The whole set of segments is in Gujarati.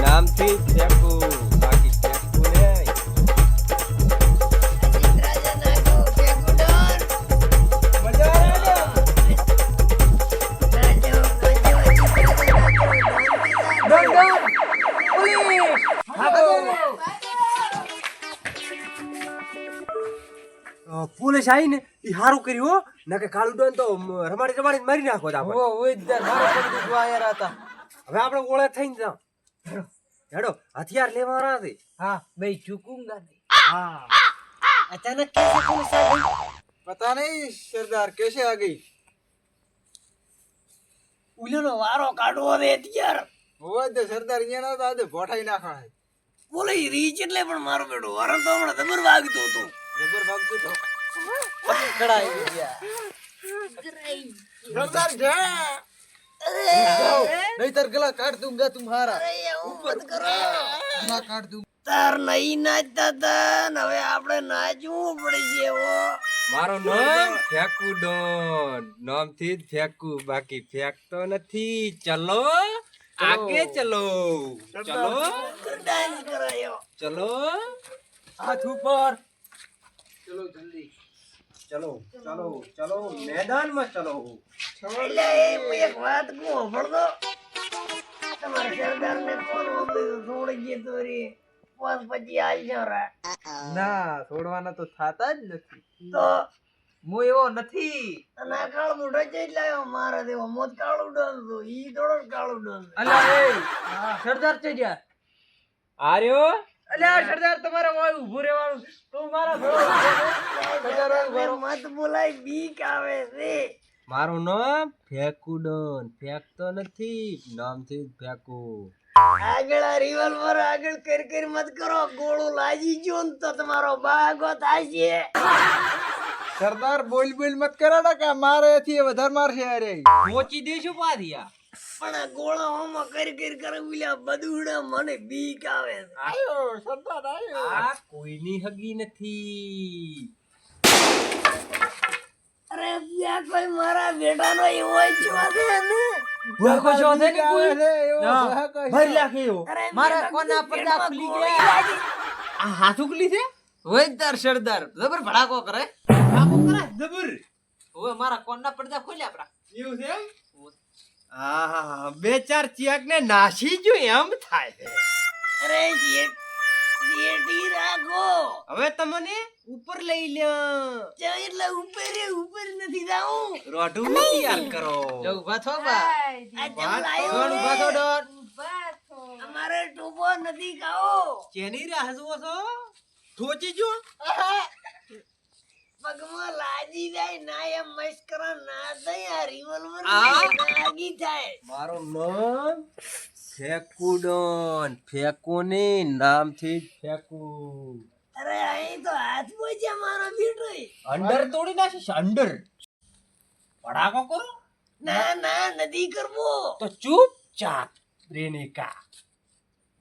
નામથી ફેંકુ બાકી ફેંકુ નહીં. પોલીસ આવી એ સારું કર્યું હો. ના કે કાળું ડોન તો રમાડી રમાડી મારી નાખો આપણે. હવે આપણે ઓળખ થઈને જાવ હેડો હથિયાર લેવા છે હા બે ચૂકુંગા નહીં હા अचानक कैसे पुलिस आ गई पता नहीं सरदार कैसे आ गई ઉલેનો વારો કાઢવો હવે અત્યાર वो दे सरदार ये ना था दे भोठाई ना खाए બોલે ઈ રીચ એટલે પણ મારો બેટો વારો તો હમણાં જબર વાગતો હતો जबर भाग दो तो खड़ा ही गया सरदार जा नहीं तर गला काट ઉપર કરો. ના કાઢ દઉં તાર નહીં નાચતા તા. હવે આપણે નાચવું પડી છે મારો નામ ફેંકુ ડોન. નામથી જ ફેંકુ. બાકી ફેંકતો નથી. ચલો. આગે ચલો. ચલો. ડાન્સ કરાયો. ચલો. હાથ ઉપર. ચલો જલ્દી. ચલો ચલો ચલો. મેદાનમાં ચલો. એક વાત કહું સાંભળો તમારા સરદાર ને કોણ ઓબી છોડી ગયો રે પાંચ પછી આલજો રા. ના છોડવાના તો થાતા જ નથી. તો? હું એવો નથી. અને કાળ છે એટલે આવ્યો મારા દેવો મોત કાળું ડોલતો. ઈ થોડો જ કાળું ડોલતો. અલા એ સરદાર છે જ્યાં આર્યો અલ્યા સરદાર તમારે વાય ઊભું રહેવાનું. તું મારા સરદાર મત બોલાય બીક આવે છે. મારું નામ ફેંકુ ડોન ફેંકતો નથી નામથી જ ફેકુ. આગળ આ રિવોલ્વર આગળ કર કર મત કરો. ગોળું લાજી જો ને તો તમારો બાગો થાશે. સરદાર બોલ બોલ મત કરો ને કે મારે થી વધારે મારશે અરે મોચી દેશું પાધિયા પણ આ ગોળા હોમાં કરી કરી કરે ઉલ્યા બધુડા મને બીક આવે આયો સરદાર આયો. આ કોઈની હગી નથી અરે ત્યાં મારા બેટાનો એવો ઈચ્છવા છે ને. વાકો છો છે ને કોઈ? ભરી નાખ્યો અરે મારા બેટા કોના બધું પડદા ખુલી ગયા? આ હાથ ઉકલી છે? વૈદાર સરદાર. જબર ભડાકો કરે. આકો કરે? જબર. ઓય મારા કોના પડદા ખોલ્યા આપડા. એવું છે આહા બે ચાર ચિયાક ને નાસી જો એમ થાય. અરે જેટી હવે તમને ઉપર લઈ લ્યો. એટલે ઉપર એ ઉપર નથી જાઉં. રોઢું યાર કરો. જો ઊભા થો બા. થો ડોર અમારે ટોપો નથી ખાવો. જેની રાહ જુઓ છો? થોચી જો. પગમાં લાજી જાય ના એમ મસ્કરા ના થાય આ રિવોલ્વર લાગી થાય. મારું નામ ફેકુડોન ફેકુની નામથી ફેકુ. અરે અહીં તો હાથ પહોંચ્યા મારો બેટો અંડર તોડી નાખીશ અંડર પડાકો કરો. ના ના નથી કરવો. તો ચૂપચાપ રેનિકા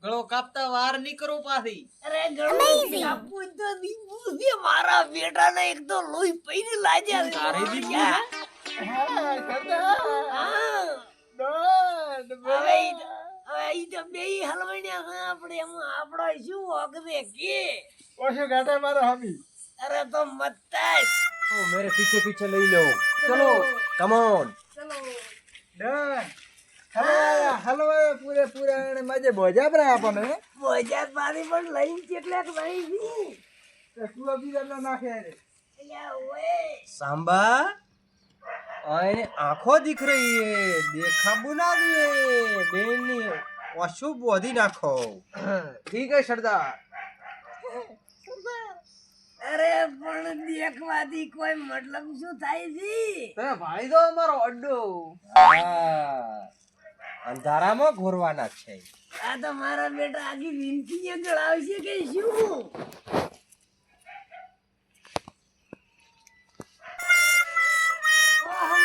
ગળો કાપતા વાર નહીં કરો પાછી. અરે ગળો કાપવું તો છે. મારા બેટાને એક તો લોહી પૈને લાજ્યા છે. હા. ડોન હવે હવે ઈ તો બેય હલવાણ્યા આપણે. એમાં આપણો શું હક કે ઓશો ગાટા મારો હમી. અરે તો મત્તા ઓ મેરે પીછે પીછે લઈ લો. ચલો કમ ઓન ચલો. ડન હલવાયા પૂરે પૂરા અને માજે બોજા પર આપણને બોજા મારી પણ લઈ કેટલાક લઈ ગઈ તો તું બીજા નાખે રે. સાંબા આને આંખો દીખ રહી હે. દેખાબુ ના દે બેનની ઓછું નાખો. ઠીક હે સરદાર. અરે પણ દેખવાથી કોઈ મતલબ શું થાય છે તમે ભાઈ દો અમારો અડ્ડો. हाँ, અંધારામાં ઘોરવાના છે. આ તો મારા બેટા આખી વિનંતી આવશે કે શું?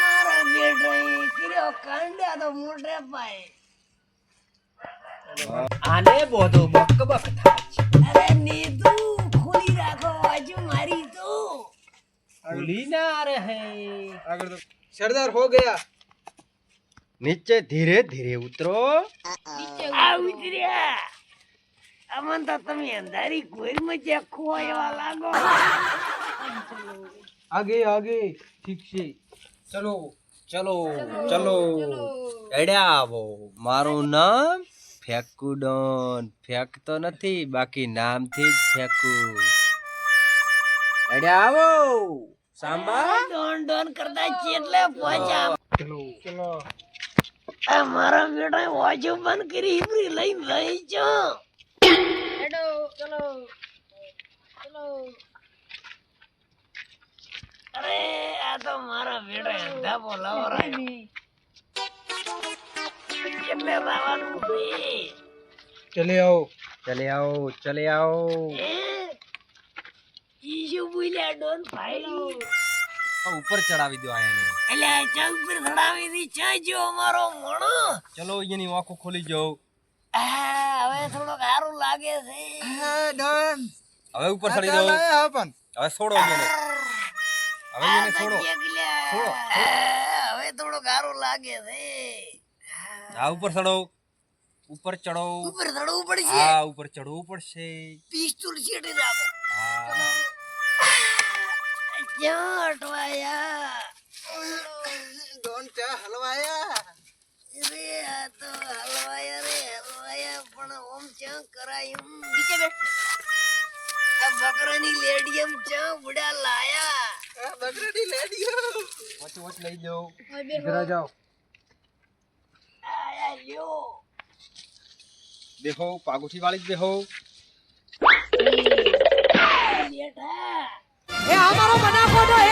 મારા બેટા કર્યો કાંડા તો મોટે પાય. આને બોધો બક બક થાય છે. અરે ભૂલી ના રહે આગળ તો સરદાર હો ગયા. નીચે ધીરે ધીરે ઉતરો. આ ઉતર્યા. અમન તો તમે અંધારી કોઈ મજા ખોવા લાગો. આગે આગે ઠીક છે ચલો ચલો. ચલો આવો મારું નામ ફેકુડોન. ફેંકતો નથી બાકી નામથી જ ફેંકું. એડ્યા સાંબા ડોન ડોન કરતા ચેટલે પહોંચ્યા ચલો ચલો. આ મારા બેટા વાજો બંધ કરી હિબરી લઈ લઈ છો અરે આ તો મારા બેટા અંધા બોલાવરા કેટલે લાવવાનું છે ચલે આવો. ચલે આવો ચલે આવો? ઈ શું બોલ્યા ડોન ભાઈ. ઉપર ચડાવી દો આને એટલે ચા ઉપર ચડાવી દી ચા જો અમારો મણો. ચલો એની આંખો ખોલી આ હવે થોડોક સારું લાગે છે. ડન. હવે ઉપર ચડી હા પણ. હવે છોડો એને. હવે એને છોડો. છોડો. હવે થોડો સારું લાગે છે. આ ઉપર ચડો. ઉપર ચડો. ઉપર ચડવું પડશે. આ ઉપર ચડવું પડશે. પિસ્તુલ છેટી રાખો. હા. ક્યાં અટવાયા दोन ચા हलवाया रे तो हलवाया रे हलवाया હલવાયા ओम ઓમ ચા કરાયું નીચે બેઠ આ બકરાની લેડી એમ ચા બુડા લાયા. આ બકરાની લેડી વચ વચ લઈ જાઓ. ઘરે જાઓ. આયા લ્યો. બેહો પાગુઠી વાળી જ બેહો. એ અમારો બનાકોડો